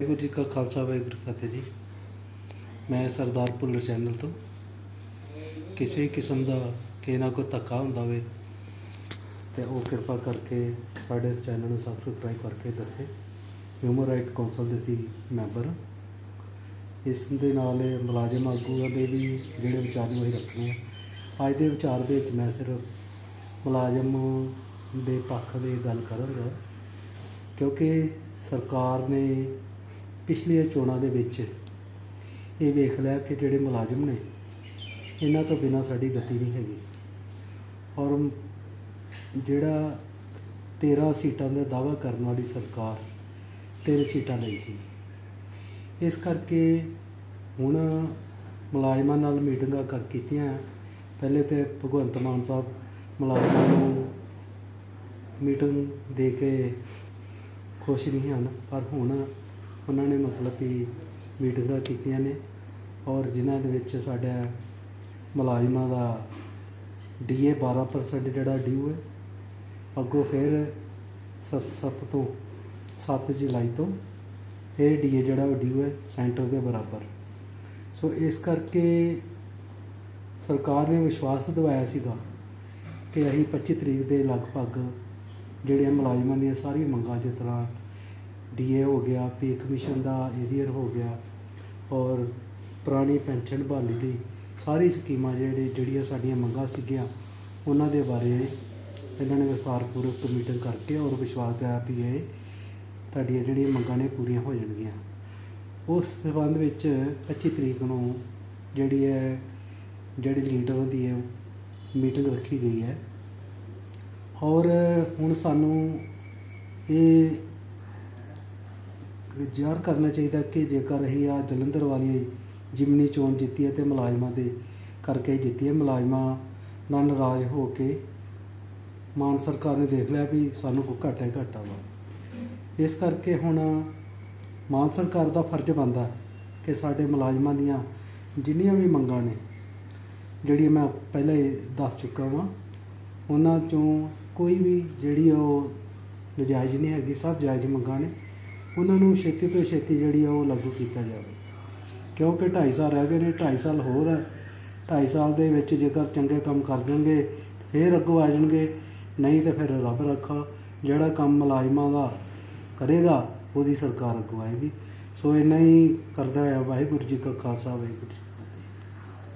ਵਾਹਿਗੁਰੂ ਜੀ ਕਾ ਖਾਲਸਾ, ਵਾਹਿਗੁਰੂ ਜੀ ਫਤਿਹ ਜੀ। ਮੈਂ ਸਰਦਾਰ ਭੁੱਲਰ ਚੈਨਲ ਤੋਂ। ਕਿਸੇ ਕਿਸਮ ਦਾ ਕਿਸੇ ਨਾ ਕੋਈ ਧੱਕਾ ਹੁੰਦਾ ਹੋਵੇ, ਤੇ ਉਹ ਕਿਰਪਾ ਕਰਕੇ ਸਾਡੇ ਇਸ ਚੈਨਲ ਨੂੰ ਸਬਸਕ੍ਰਾਈਬ ਕਰਕੇ ਦੱਸੇ। ਹਿਊਮਨ ਰਾਈਟ ਕੌਂਸਲ ਦੇ ਸੀ ਮੈਂਬਰ ਇਸ ਦੇ ਨਾਲ ਇਹ ਮੁਲਾਜ਼ਮ ਆਗੂਆਂ ਦੇ ਵੀ ਜਿਹੜੇ ਵਿਚਾਰ ਨੂੰ ਅਸੀਂ ਰੱਖਣੇ ਆ। ਅੱਜ ਦੇ ਵਿਚਾਰ ਦੇ ਵਿੱਚ ਮੈਂ ਸਿਰਫ ਮੁਲਾਜ਼ਮ ਦੇ ਪੱਖ ਦੀ ਗੱਲ ਕਰਾਂਗਾ, ਕਿਉਂਕਿ ਸਰਕਾਰ ਨੇ ਪਿਛਲੀਆਂ ਚੋਣਾਂ ਦੇ ਵਿੱਚ ਇਹ ਵੇਖ ਲਿਆ ਕਿ ਜਿਹੜੇ ਮੁਲਾਜ਼ਮ ਨੇ, ਇਹਨਾਂ ਤੋਂ ਬਿਨਾਂ ਸਾਡੀ ਗਤੀ ਨਹੀਂ ਹੈਗੀ। ਔਰ ਜਿਹੜਾ 13 ਸੀਟਾਂ ਦਾ ਦਾਅਵਾ ਕਰਨ ਵਾਲੀ ਸਰਕਾਰ ਤਿੰਨ ਸੀਟਾਂ ਲਈ ਸੀ। ਇਸ ਕਰਕੇ ਹੁਣ ਮੁਲਾਜ਼ਮਾਂ ਨਾਲ ਮੀਟਿੰਗਾਂ ਕਰ ਕੀਤੀਆਂ ਪਹਿਲੇ ਤੇ ਭਗਵੰਤ ਮਾਨ ਸਾਹਿਬ ਮੁਲਾਜ਼ਮਾਂ ਨੂੰ ਮੀਟਿੰਗ ਦੇ ਕੇ ਖੁਸ਼ ਨਹੀਂ ਹਨ, ਪਰ ਹੁਣ ਉਹਨਾਂ ਨੇ ਮਤਲਬ ਕਿ ਮੀਟਿੰਗਾਂ ਕੀਤੀਆਂ ਨੇ ਔਰ ਜਿਨ੍ਹਾਂ ਦੇ ਵਿੱਚ ਸਾਡਾ ਮੁਲਾਜ਼ਮਾਂ ਦਾ ਡੀਏ 12% ਜਿਹੜਾ ਡਿਊ ਹੈ, ਅੱਗੋਂ ਫਿਰ 7 ਤੋਂ 7 ਜੁਲਾਈ ਤੋਂ ਇਹ ਡੀਏ ਜਿਹੜਾ ਉਹ ਡਿਊ ਹੈ ਸੈਂਟਰ ਦੇ ਬਰਾਬਰ। ਸੋ ਇਸ ਕਰਕੇ ਸਰਕਾਰ ਨੇ ਵਿਸ਼ਵਾਸ ਦਿਵਾਇਆ ਸੀਗਾ ਕਿ ਅਸੀਂ 25 ਤਰੀਕ ਦੇ ਲਗਭਗ ਜਿਹੜੀਆਂ ਮੁਲਾਜ਼ਮਾਂ ਦੀਆਂ ਸਾਰੀਆਂ ਮੰਗਾਂ ਜਿਸ ਤਰ੍ਹਾਂ ਡੀਏ ਹੋ ਗਿਆ, ਪੇ ਕਮਿਸ਼ਨ ਦਾ ਏਰੀਅਰ ਹੋ ਗਿਆ ਔਰ ਪੁਰਾਣੀ ਪੈਨਸ਼ਨ ਬਹਾਲੀ ਦੀ ਸਾਰੀ ਸਕੀਮਾਂ ਜਿਹੜੇ, ਜਿਹੜੀਆਂ ਸਾਡੀਆਂ ਮੰਗਾਂ ਸੀਗੀਆਂ, ਉਹਨਾਂ ਦੇ ਬਾਰੇ ਇਹਨਾਂ ਨੇ ਵਿਸਥਾਰਪੂਰਵਕ ਮੀਟਿੰਗ ਕਰਕੇ ਔਰ ਵਿਸ਼ਵਾਸ ਦਿਵਾਇਆ ਵੀ ਇਹ ਤੁਹਾਡੀਆਂ ਜਿਹੜੀਆਂ ਮੰਗਾਂ ਨੇ ਪੂਰੀਆਂ ਹੋ ਜਾਣਗੀਆਂ। ਉਸ ਸਬੰਧ ਵਿੱਚ 25 ਤਰੀਕ ਨੂੰ ਜਿਹੜੀ ਹੈ, ਜਿਹੜੀ ਲੀਡਰ ਦੀ ਹੈ ਮੀਟਿੰਗ ਰੱਖੀ ਗਈ ਹੈ ਔਰ ਹੁਣ ਸਾਨੂੰ ਇਹ ਜ਼ਾਹਰ ਕਰਨਾ ਚਾਹੀਦਾ ਕਿ ਜੇਕਰ ਅਸੀਂ ਆ ਜਲੰਧਰ ਵਾਲੀ ਜਿਮਨੀ ਚੋਣ ਜਿੱਤੀ ਹੈ ਤੇ ਮੁਲਾਜ਼ਮਾਂ ਦੇ ਕਰਕੇ ਜਿੱਤੀ ਹੈ, ਮੁਲਾਜ਼ਮਾਂ ਨਾਲ ਨਾਰਾਜ਼ ਹੋ ਕੇ ਮਾਨ ਸਰਕਾਰ ਨੇ ਦੇਖ ਲਿਆ ਵੀ ਸਾਨੂੰ ਕੋਈ ਘਾਟਾ ਹੀ ਘਾਟਾ ਵਾ। ਇਸ ਕਰਕੇ ਹੁਣ ਮਾਨ ਸਰਕਾਰ ਦਾ ਫਰਜ਼ ਬਣਦਾ ਕਿ ਸਾਡੇ ਮੁਲਾਜ਼ਮਾਂ ਦੀਆਂ ਜਿੰਨੀਆਂ ਵੀ ਮੰਗਾਂ ਨੇ, ਜਿਹੜੀਆਂ ਮੈਂ ਪਹਿਲਾਂ ਹੀ ਦੱਸ ਚੁੱਕਾ ਵਾਂ, ਉਹਨਾਂ ਚੋਂ ਕੋਈ ਵੀ ਜਿਹੜੀ ਉਹ ਨਜਾਇਜ਼ ਨਹੀਂ ਹੈਗੀ, ਸਭ ਜਾਇਜ਼ ਮੰਗਾਂ ਨੇ। ਉਹਨਾਂ ਨੂੰ ਛੇਤੀ ਤੋਂ ਛੇਤੀ ਜਿਹੜੀ ਆ ਉਹ ਲਾਗੂ ਕੀਤਾ ਜਾਵੇ। ਕਿਉਂਕਿ 2.5 ਸਾਲ ਰਹਿ ਗਏ ਨੇ 2.5 ਸਾਲ ਹੋਰ ਹੈ 2.5 ਸਾਲ ਦੇ ਵਿੱਚ ਜੇਕਰ ਚੰਗੇ ਕੰਮ ਕਰ ਦੇਣਗੇ ਫੇਰ ਅੱਗੋਂ ਆ ਜਾਣਗੇ। ਨਹੀਂ ਤੇ ਫਿਰ ਰੱਬ ਰੱਖਾ, ਜਿਹੜਾ ਕੰਮ ਮੁਲਾਜ਼ਮਾਂ ਦਾ ਕਰੇਗਾ, ਉਹਦੀ ਸਰਕਾਰ ਅੱਗੋਂ ਆਏਗੀ। ਸੋ ਇੰਨਾ ਹੀ ਕਰਦਾ ਹੋਇਆ ਵਾਹਿਗੁਰੂ ਜੀ ਕਾ ਖਾਲਸਾ, ਵਾਹਿਗੁਰੂ ਜੀ